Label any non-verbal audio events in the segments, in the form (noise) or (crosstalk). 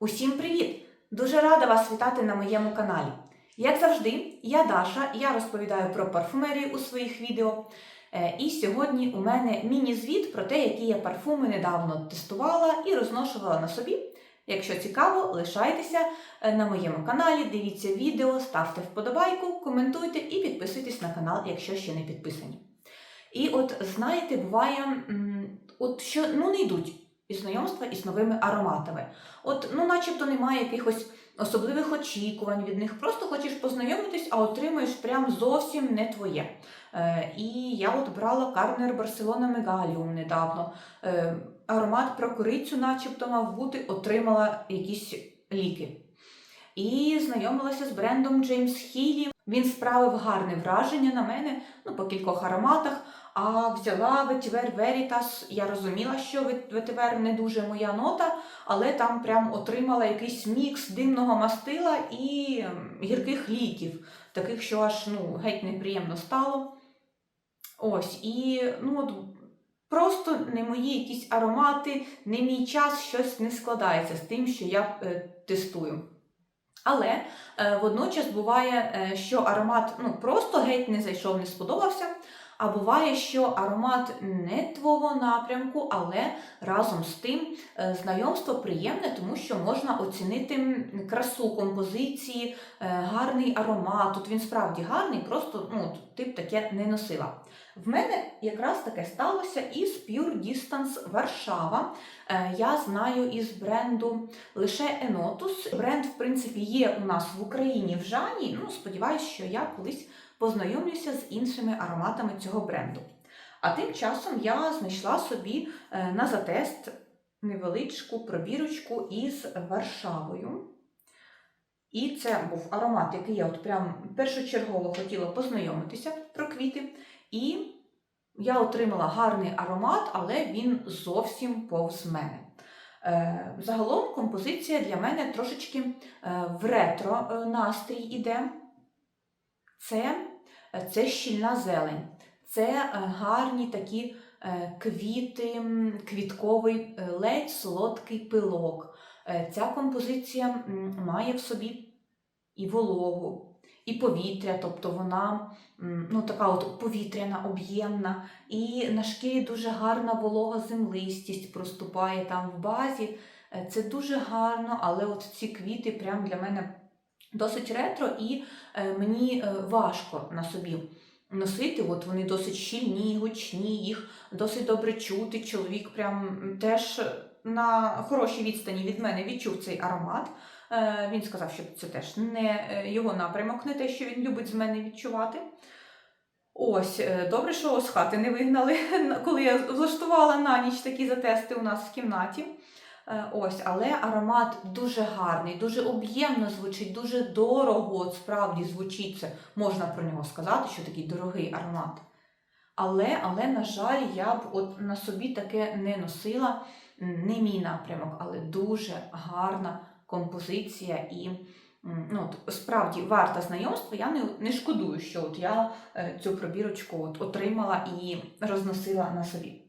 Усім привіт! Дуже рада вас вітати на моєму каналі. Як завжди, я Даша, я розповідаю про парфумерію у своїх відео. Е, І сьогодні у мене міні-звіт про те, які я парфуми недавно тестувала і розношувала на собі. Якщо цікаво, лишайтеся е, на моєму каналі, дивіться відео, ставте вподобайку, коментуйте і підписуйтесь на канал, якщо ще не підписані. І от знаєте, буває, от що ну не йдуть і знайомства із новими ароматами. От, ну, начебто немає якихось особливих очікувань від них. Просто хочеш познайомитись, а отримуєш прям зовсім не твоє. Е, і я от брала Карнер Барселона Мегаліум недавно. Е, аромат про корицю, начебто, мав бути, отримала якісь ліки. І знайомилася з брендом Джеймс Хілі. Він справив гарне враження на мене ну, по кількох ароматах. А взяла ветивер Veritas. Я розуміла, що ветивер не дуже моя нота, але там прям отримала якийсь мікс димного мастила і гірких ліків, таких, що аж ну, геть неприємно стало. Ось, і ну от просто не мої якісь аромати, не мій час, щось не складається з тим, що я е, тестую. Але е, водночас буває, е, що аромат ну, просто геть не зайшов, не сподобався. А буває, що аромат не твого напрямку, але разом з тим е, знайомство приємне, тому що можна оцінити красу композиції, е, гарний аромат. Тут він справді гарний, просто ну, ти б таке не носила. В мене якраз таке сталося із Pure Distance Варшава. Е, Я знаю із бренду лише Enotus. Бренд, в принципі, є у нас в Україні в Жані. Ну, сподіваюся, що я колись познайомлюся з іншими ароматами цього бренду. А тим часом я знайшла собі е, на затест невеличку пробірочку із Варшавою. І це був аромат, який я от прям першочергово хотіла познайомитися про квіти. І я отримала гарний аромат, але він зовсім повз мене. Е, Загалом композиція для мене трошечки е, в ретро настрій іде. Це, це щільна зелень, це е, гарні такі е, квіти, квітковий е, ледь солодкий пилок. Ця композиція має в собі і вологу, і повітря, тобто вона ну, така от повітряна, об'ємна, і на шкірі дуже гарна волога землистість проступає там в базі. Це дуже гарно, але от ці квіти прям для мене досить ретро, і е, мені е, важко на собі носити. От вони досить щільні, гучні, їх досить добре чути. Чоловік прям теж на хорошій відстані від мене відчув цей аромат. Е, Він сказав, що це теж не його напрямок, не те, що він любить з мене відчувати. Ось, добре, що з хати не вигнали, (laughs) коли я влаштувала на ніч такі затести у нас в кімнаті. Е, Ось, але аромат дуже гарний, дуже об'ємно звучить, дуже дорого. От справді звучить це. Можна про нього сказати, що такий дорогий аромат. Але, але, на жаль, я б от на собі таке не носила, не мій напрямок, але дуже гарна композиція і ну, от, справді варта знайомства. Я не, не шкодую, що от я е, цю пробірочку от, отримала і розносила на собі.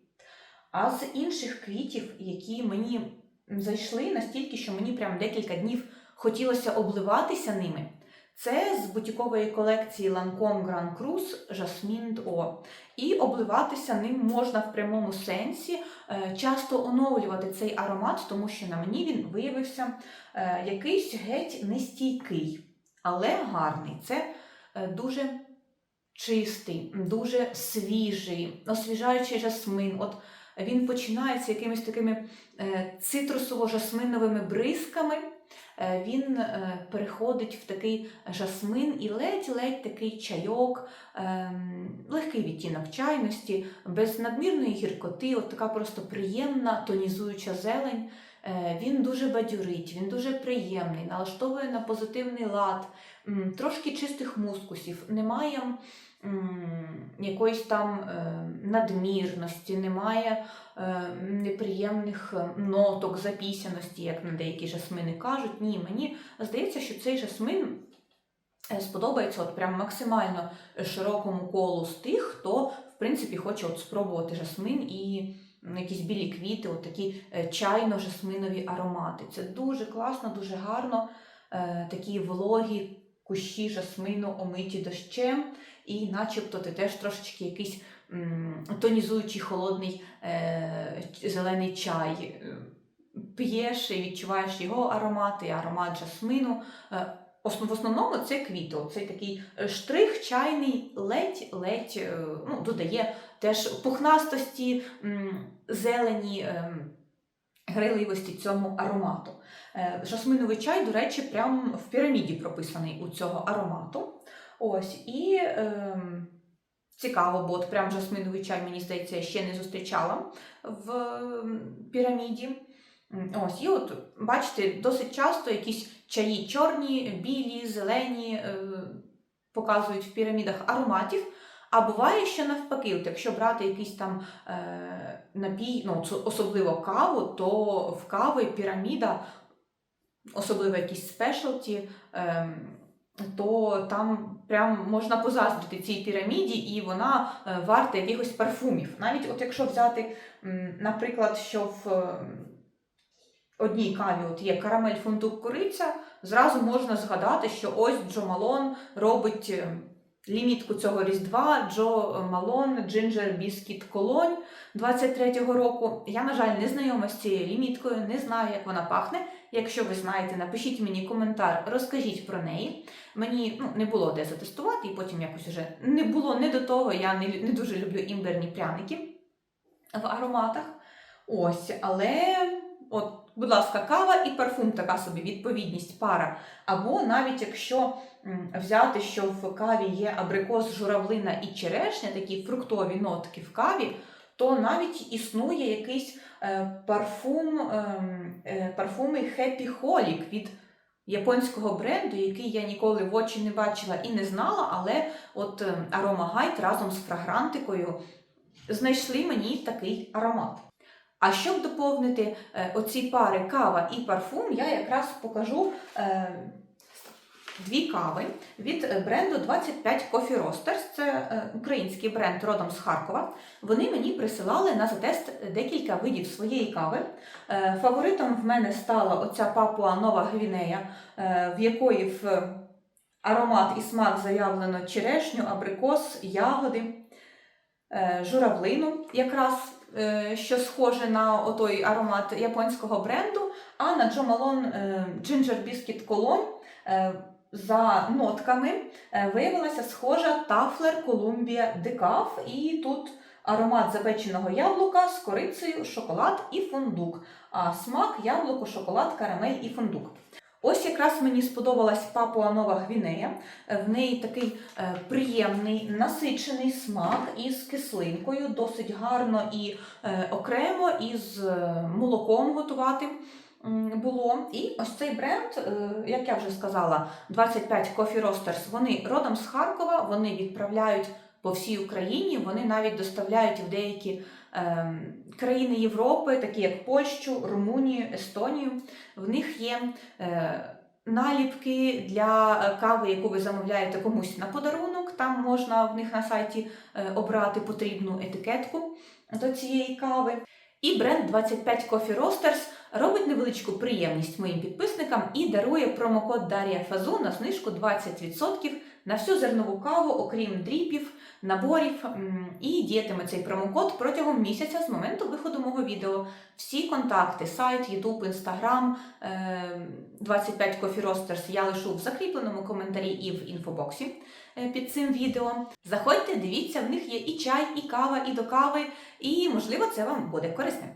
А з інших квітів, які мені зайшли настільки, що мені прям декілька днів хотілося обливатися ними. Це з бутікової колекції Lancome Grand Cruise Jasmine d'O. І обливатися ним можна в прямому сенсі, е, часто оновлювати цей аромат, тому що на мені він виявився е, якийсь геть нестійкий, але гарний. Це е, дуже чистий, дуже свіжий, освіжаючий жасмин. От він починається якимись такими е, цитрусово-жасминовими бризками. Е, Він е, переходить в такий жасмин і ледь-ледь такий чайок, легкий відтінок чайності, без надмірної гіркоти, от така просто приємна тонізуюча зелень. Е, Він дуже бадюрить, він дуже приємний, налаштовує на позитивний лад, трошки чистих мускусів, немає якоїсь там е, надмірності, немає е, неприємних ноток запісяності, як на деякі жасмини кажуть. Ні, мені здається, що цей жасмин сподобається от прям максимально широкому колу з тих, хто в принципі хоче от спробувати жасмин і якісь білі квіти, от такі е, чайно-жасминові аромати. Це дуже класно, дуже гарно. Е, такі вологі кущі жасмину омиті дощем, і начебто ти теж трошечки якийсь тонізуючий холодний е, зелений чай п'єш і відчуваєш його аромат, і аромат жасмину. В основному це квіти. Цей такий штрих чайний ледь-ледь ну, додає теж пухнастості, зелені, ем, грайливості цьому аромату. Е, Жасминовий чай, до речі, прямо в піраміді прописаний у цього аромату. Ось, і ем, цікаво, бо от прям жасминовий чай, мені здається, я ще не зустрічала в піраміді. Ось, і от бачите, досить часто якісь чаї чорні, білі, зелені е, показують в пірамідах ароматів. А буває, що навпаки, от якщо брати якийсь там е, напій, ну особливо каву, то в кави піраміда, особливо якісь спешалті, е, то там прям можна позаздрити цій піраміді, і вона е, варта якихось парфумів. Навіть от якщо взяти, наприклад, що в е, одній каві от є карамель фундук кориця, зразу можна згадати, що ось Джо Малон робить е, лімітку цього різдва Джо Малон Джинджер Біскіт Колонь 23-го року. Я, на жаль, не знайома з цією ліміткою, не знаю, як вона пахне. Якщо ви знаєте, напишіть мені коментар, розкажіть про неї. Мені ну, не було де затестувати, і потім якось уже не було не до того. Я не, не дуже люблю імбирні пряники в ароматах. Ось, але от, будь ласка, кава і парфум така собі відповідність пара. Або навіть якщо взяти, що в каві є абрикос, журавлина і черешня, такі фруктові нотки в каві, то навіть існує якийсь е, парфум, ем, е, парфуми Happy Holic від японського бренду, який я ніколи в очі не бачила і не знала, але от е, Aroma Guide разом з фрагрантикою знайшли мені такий аромат. А щоб доповнити е, оці пари кава і парфум, я якраз покажу е, дві кави від е, бренду 25 Coffee Roasters. Це е, український бренд родом з Харкова. Вони мені присилали на затест декілька видів своєї кави. Е, Фаворитом в мене стала оця Папуа Нова Гвінея, е, в якої в аромат і смак заявлено черешню, абрикос, ягоди, е, журавлину, якраз е, що схоже на отой аромат японського бренду, а на Джо Малон е, Ginger Biscuit Cologne е, за нотками е, виявилася схожа Тафлер Columbia Decaf, і тут аромат запеченого яблука з корицею, шоколад і фундук, а смак яблуко, шоколад, карамель і фундук. Ось якраз мені сподобалась Папуа Нова Гвінея. Е, В неї такий е, приємний, насичений смак із кислинкою, досить гарно і окремо із е, молоком готувати було. І ось цей бренд, е, як я вже сказала, 25 Coffee Roasters, вони родом з Харкова, вони відправляють по всій Україні, вони навіть доставляють в деякі ем, країни Європи, такі як Польщу, Румунію, Естонію. В них є е, наліпки для е, кави, яку ви замовляєте комусь на подарунок. Там можна в них на сайті обрати потрібну етикетку до цієї кави. І бренд 25 Coffee Roasters робить невеличку приємність моїм підписникам і дарує промокод Дар'я Фазу на знижку 20% на всю зернову каву, окрім дріпів, наборів. І діятиме цей промокод протягом місяця з моменту виходу мого відео. Всі контакти, сайт, YouTube, Instagram, е, 25 Coffee Roasters я лишу в закріпленому коментарі і в інфобоксі під цим відео. Заходьте, дивіться, в них є і чай, і кава, і до кави, і можливо це вам буде корисним.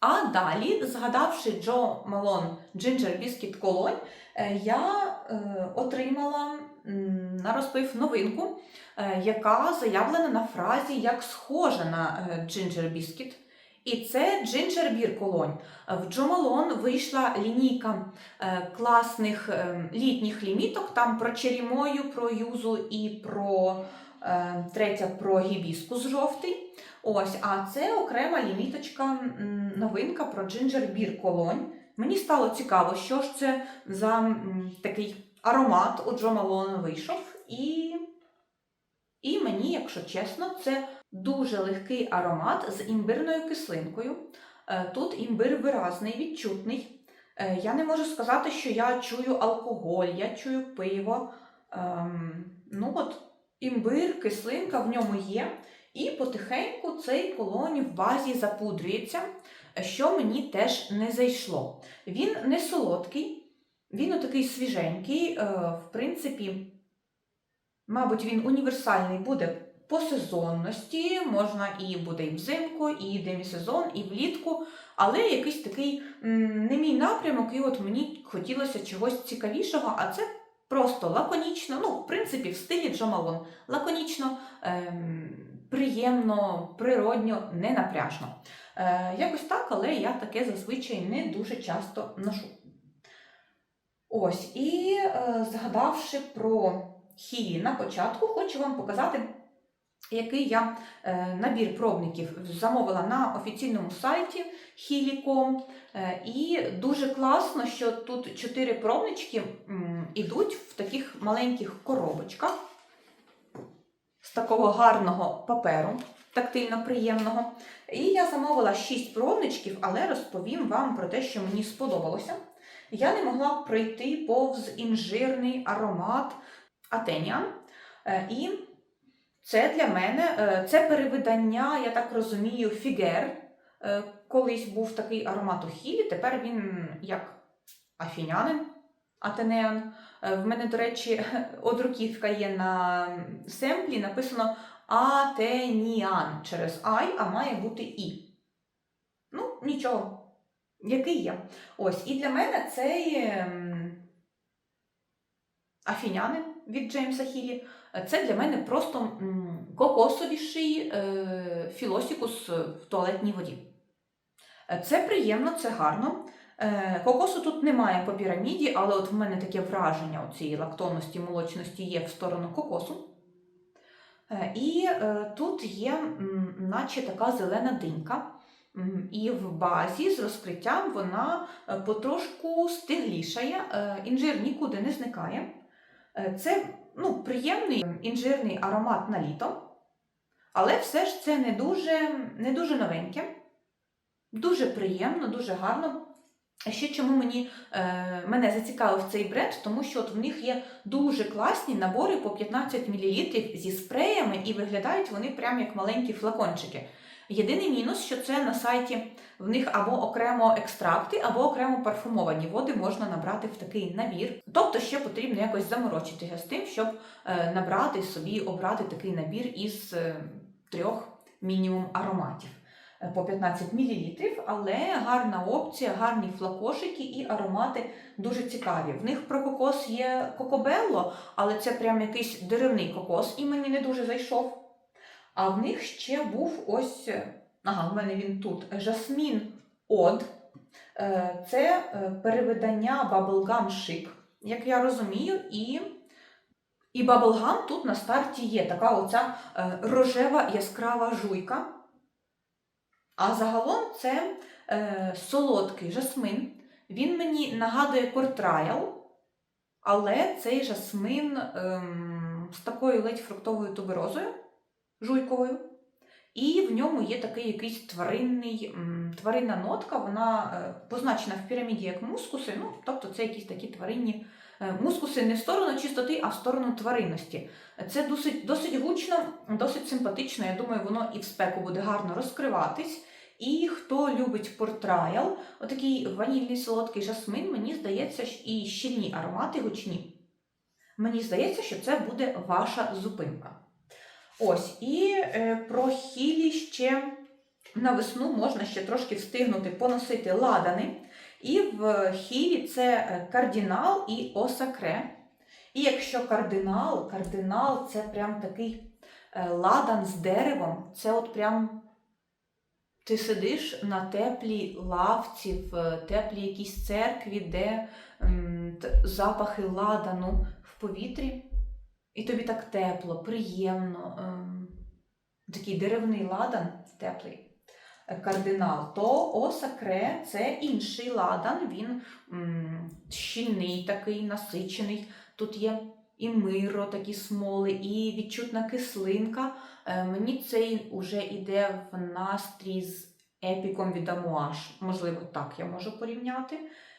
А далі, згадавши Джо Малон Biscuit Cologne, е, я е, отримала на розпив новинку, е, яка заявлена на фразі як схожа на е, Ginger Biscuit. І це Ginger Beer Cologne. В Джо Малон вийшла лінійка е, класних е, літніх ліміток, там про черімою, про юзу і про е, третя про гібіскус жовтий. Ось, а це окрема ліміточка, новинка про Ginger Beer Cologne. Мені стало цікаво, що ж це за такий аромат у Джо Малона вийшов. І, і мені, якщо чесно, це Дуже легкий аромат з імбирною кислинкою. Е, Тут імбир виразний, відчутний. Е, Я не можу сказати, що я чую алкоголь, я чую пиво. Ем, ну от, імбир, кислинка в ньому є. І потихеньку цей колонь в базі запудрюється, що мені теж не зайшло. Він не солодкий, він отакий свіженький. е, В принципі, мабуть, він універсальний буде по сезонності. Можна і буде і взимку, і демісезон, і влітку. Але якийсь такий не мій напрямок, і от мені хотілося чогось цікавішого, а це просто лаконічно, ну, в принципі, в стилі Джо Малон. Лаконічно, ем, приємно, природньо, не напряжно. Е, якось так, але я таке зазвичай не дуже часто ношу. Ось, і е, згадавши про хілі на початку, хочу вам показати, який я е, набір пробників замовила на офіційному сайті Хілі.com. Е, і дуже класно, що тут чотири пробнички м, ідуть в таких маленьких коробочках з такого гарного паперу, тактильно приємного. І я замовила 6 пробничків, але розповім вам про те, що мені сподобалося. Я не могла пройти повз інжирний аромат Атеніан. Це для мене е, це перевидання, я так розумію, Фігер. Е, Колись був такий аромат у Хілі, тепер він як афінянин, Атенеан. Е, В мене, до речі, (laughs) одруківка є на семплі, написано Атеніан через Ай, а має бути І. Ну, нічого. Який є. Ось, і для мене цей афінянин від Джеймса Хілі. Це для мене просто кокосовіший е, філосікус в туалетній воді. Це приємно, це гарно. Е, Кокосу тут немає по піраміді, але от в мене таке враження цієї лактонності, молочності є в сторону кокосу. Е, І тут є, наче така зелена динька. І в базі з розкриттям вона потрошку стиглішає, інжир нікуди не зникає. Е, Це ну, приємний інжирний аромат на літо, але все ж це не дуже, не дуже новеньке. Дуже приємно, дуже гарно. Ще чому мені, е, мене зацікавив цей бренд, тому що от в них є дуже класні набори по 15 мл зі спреями, і виглядають вони прямо як маленькі флакончики. Єдиний мінус, що це на сайті в них або окремо екстракти, або окремо парфумовані води можна набрати в такий набір. Тобто ще потрібно якось заморочитися з тим, щоб е, набрати собі, обрати такий набір із е, трьох мінімум ароматів е, по 15 мл, але гарна опція, гарні флакошики і аромати дуже цікаві. В них про кокос є кокобелло, але це прям якийсь деревний кокос і мені не дуже зайшов. А в них ще був ось, е, ага, в мене він тут, Жасмін Од. Е, Це е, перевидання Bubblegum Chic, як я розумію, і, і Bubblegum тут на старті є така оця е, рожева яскрава жуйка. А загалом це е, солодкий жасмин. Він мені нагадує кортрайл, але цей жасмин ем, з такою ледь фруктовою туберозою, жуйковою. І в ньому є такий якийсь тваринний, тваринна нотка, вона е, позначена в піраміді як мускуси. Ну, тобто це якісь такі тваринні е, мускуси не в сторону чистоти, а в сторону тваринності. Це досить, досить гучно, досить симпатично. Я думаю, воно і в спеку буде гарно розкриватись. І хто любить портрайл, отакий ванільний солодкий жасмин, мені здається, і щільні аромати гучні. Мені здається, що це буде ваша зупинка. Ось, і е, про хілі ще на весну можна ще трошки встигнути поносити ладани. І в хілі це е, кардинал і осакре. І якщо кардинал, кардинал це прям такий е, ладан з деревом, це от прям ти сидиш на теплій лавці, в теплій якійсь церкві, де запахи ладану в повітрі, і тобі так тепло, приємно. ем, такий деревний ладан теплий. е, Кардинал, то осакре це інший ладан, він щільний такий, насичений. Тут є і миро, такі смоли, і відчутна кислинка. Е, Мені цей уже йде в настрій з епіком від Амуаш. Можливо, так я можу порівняти.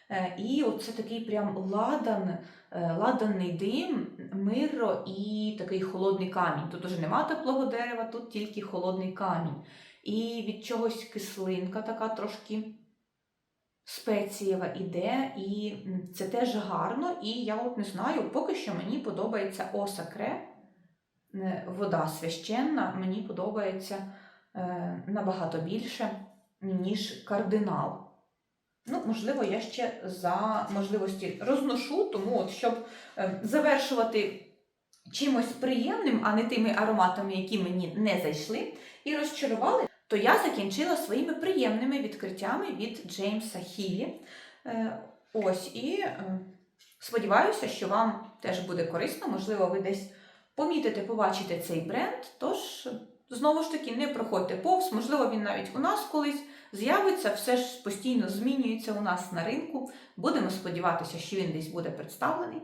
Е, І оце такий прям ладан, е, ладанний дим, миро і такий холодний камінь. Тут уже нема теплого дерева, тут тільки холодний камінь. І від чогось кислинка така трошки спецієва іде, і це теж гарно. І я от не знаю, поки що мені подобається осакре, е, вода священна, мені подобається набагато більше, ніж кардинал. Ну, можливо, я ще за можливості розношу, тому от, щоб е, завершувати чимось приємним, а не тими ароматами, які мені не зайшли, і розчарували, то я закінчила своїми приємними відкриттями від Джеймса Хілі. Е, Ось і е, сподіваюся, що вам теж буде корисно. Можливо, ви десь помітите, побачите цей бренд. Тож, знову ж таки, не проходьте повз, можливо, він навіть у нас колись з'явиться, все ж постійно змінюється у нас на ринку. Будемо сподіватися, що він десь буде представлений.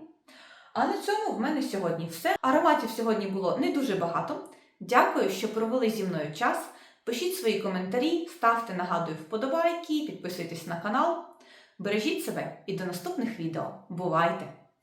А на цьому в мене сьогодні все. Ароматів сьогодні було не дуже багато. Дякую, що провели зі мною час. Пишіть свої коментарі, ставте, нагадую, вподобайки, підписуйтесь на канал. Бережіть себе і до наступних відео. Бувайте!